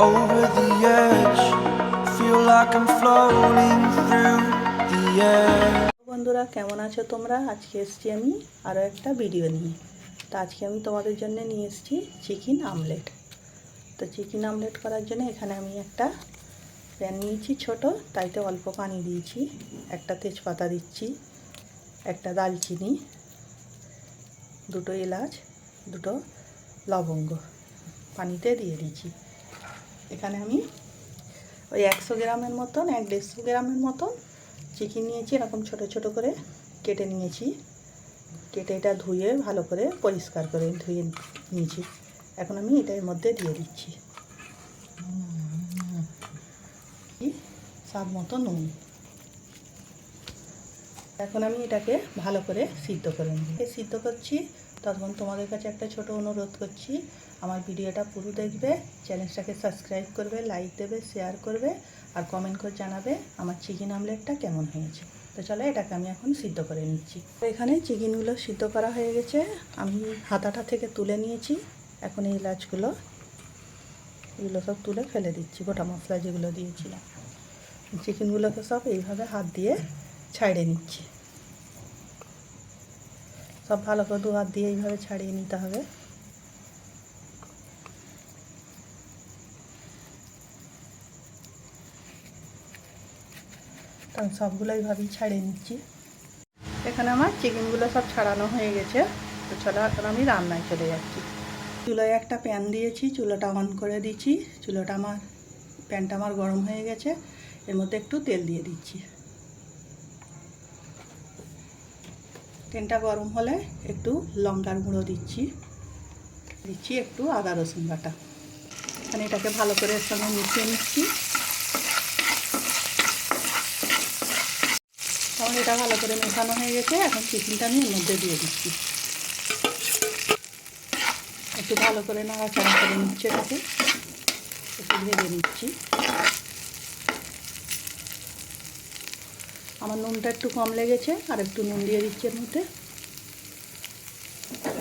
over the edge. Feel like I'm floating through the air. বন্ধুরা, কেমন আছো তোমরা? আজকে এসছি আমি আরও একটা ভিডিও নিয়ে। তো আজকে আমি তোমাদের জন্য নিয়ে এসেছি চিকেন আমলেট তো চিকেন আমলেট করার জন্য এখানে আমি একটা প্যান নিয়েছি ছোট, তাইতে অল্প পানি দিয়েছি। একটা তেজপাতা দিচ্ছি, একটা দালচিনি দুটো এলাচ, দুটো লবঙ্গ। পানিতে দিয়ে দিয়েছি। এখানে আমি ওই একশো গ্রামের মতন, এক দেড়শো গ্রামের মতন চিকেন নিয়েছি। এরকম ছোট ছোট করে কেটে নিয়েছি। কেটে এটা ধুয়ে ভালো করে পরিষ্কার করে ধুয়ে নিয়েছি। এখন আমি এটার মধ্যে দিয়ে দিচ্ছি। স্বাদ মতো নুন। এখন আমি এটাকে ভালো করে সিদ্ধ করে নিই সিদ্ধ করছি তখন তোমাদের কাছে একটা ছোট অনুরোধ করছি, আমার ভিডিওটা পুরো দেখবে, চ্যানেলটাকে সাবস্ক্রাইব করবে লাইক দেবে শেয়ার করবে, আর কমেন্ট করে জানাবে আমার চিকেন আমলেটটা কেমন হয়েছে। তো চলো এটাকে আমি এখন সিদ্ধ করে নিচ্ছি। এখানে চিকেনগুলো সিদ্ধ করা হয়ে গেছে, আমি হাতাটা থেকে তুলে নিয়েছি, এখন এই এলাচগুলো, এগুলো সব তুলে ফেলে দিচ্ছি, গোটা মশলা যেগুলো দিয়েছিলাম। চিকেনগুলোকে সব এইভাবে হাত দিয়ে ছাড়িয়ে নিচ্ছি। সব ভালো করে দু হাত দিয়ে এইভাবে ছাড়িয়ে নিতে হবে। কারণ সবগুলো এইভাবেই ছাড়িয়ে নিচ্ছি। এখানে আমার চিকেনগুলো সব ছাড়ানো হয়ে গেছে। তো চলো এখন আমি রান্নায় চলে যাচ্ছি। চুলোয় একটা প্যান দিয়েছি, চুলোটা অন করে দিচ্ছি। চুলোটা আমার, প্যানটা আমার গরম হয়ে গেছে। এর মধ্যে একটু তেল দিয়ে দিচ্ছি। তেলটা গরম হলে একটু লঙ্কার গুঁড়ো দিচ্ছি। দিচ্ছি একটু আদা রসুন বাটা। এখানে এটাকে ভালো করে এর সঙ্গে মিশিয়ে নিচ্ছি। তখন এটা ভালো করে মেশানো হয়ে গেছে। এখন চিকেনটা আমি এর মধ্যে দিয়ে দিচ্ছি। একটু ভালো করে নাড়াচাড়া করে নিচ্ছে এটাকে। একটু ভেজে নিচ্ছি। আমার নুনটা একটু কম লেগেছে, আর একটু নুন দিয়ে দিচ্ছি এর মধ্যে।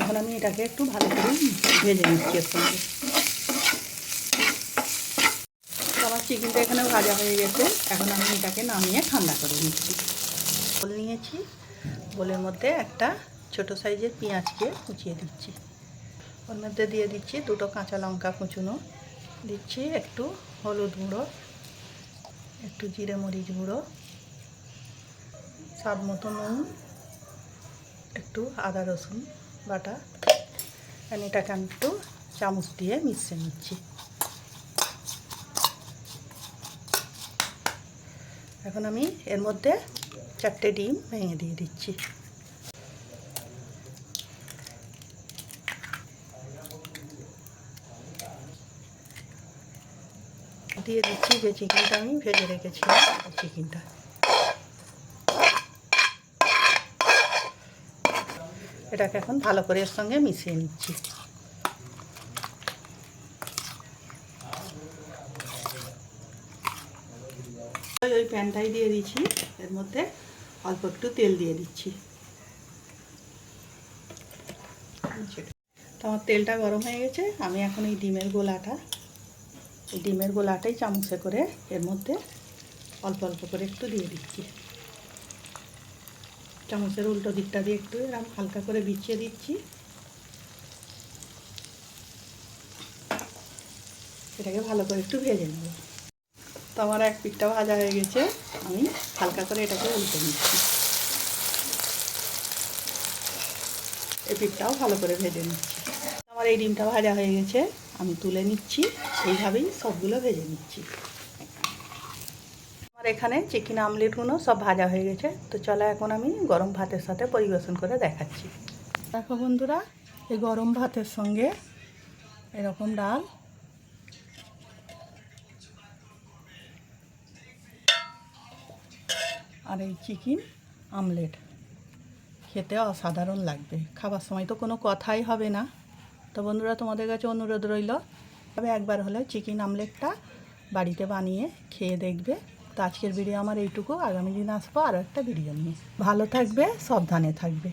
এখন আমি এটাকে একটু ভালো করে ভেজে নিচ্ছি এর সঙ্গে। আমার চিকেনটা এখানে ভাজা হয়ে গেছে। এখন আমি এটাকে নামিয়ে ঠান্ডা করে নিচ্ছি। বোল নিয়েছি। বোলের মধ্যে একটা ছোট সাইজের পেঁয়াজকে কুচিয়ে দিচ্ছি। ওর মধ্যে দিয়ে দিচ্ছি দুটো কাঁচা লঙ্কা কুচুনো। দিচ্ছি একটু হলুদ গুঁড়ো, একটু জিরে মরিচ গুঁড়ো। স্বাদ মতো নুন, একটু আদা রসুন বাটা এটাকে আমি একটু চামচ দিয়ে মিশিয়ে নিচ্ছি। এখন আমি এর মধ্যে চারটে ডিম ভেঙে দিয়ে দিচ্ছি। দিয়ে দিচ্ছি যে চিকেনটা আমি ভেজে রেখেছিলাম চিকেনটা। এটাকে এখন ভালো করে এর সঙ্গে মিশিয়ে নিচ্ছি। ওই প্যানটাই দিয়ে দিচ্ছি, এর মধ্যে অল্প একটু তেল দিয়ে দিচ্ছি। তো আমার তেলটা গরম হয়ে গেছে, আমি এখন এই ডিমের গোলাটা, এই ডিমের গোলাটাই চামচে করে এর মধ্যে অল্প অল্প করে একটু দিয়ে দিচ্ছি। চামচের উল্টো দিকটা দিয়ে একটু এরকম হালকা করে বিছিয়ে দিচ্ছি। এটাকে ভালো করে একটু ভেজে নেব। তো আমার এক পিঠটা ভাজা হয়ে গেছে, আমি হালকা করে এটাকে উল্টে নিচ্ছি। এই পিঠটাও ভালো করে ভেজে নিচ্ছি। আমার এই ডিমটা ভাজা হয়ে গেছে, আমি তুলে নিচ্ছি, এইভাবেই সবগুলো ভেজে নিচ্ছি। এখানে চিকেন আমলেটগুলো সব ভাজা হয়ে গেছে। তো চলো এখন আমি গরম ভাতের সাথে পরিবেশন করে দেখাচ্ছি। দেখো বন্ধুরা, এই গরম ভাতের সঙ্গে এরকম ডাল। আর এই চিকেন আমলেট খেতে অসাধারণ লাগবে। খাবার সময় তো কোনো কথাই হবে না। তো বন্ধুরা, তোমাদের কাছে অনুরোধ রইল, তবে একবার হলে চিকেন আমলেটটা বাড়িতে বানিয়ে খেয়ে দেখবে। তো আজকের ভিডিও আমার এইটুকু। আগামী দিন আসব আরও একটা ভিডিও নিয়ে। ভালো থাকবে, সাবধানে থাকবে।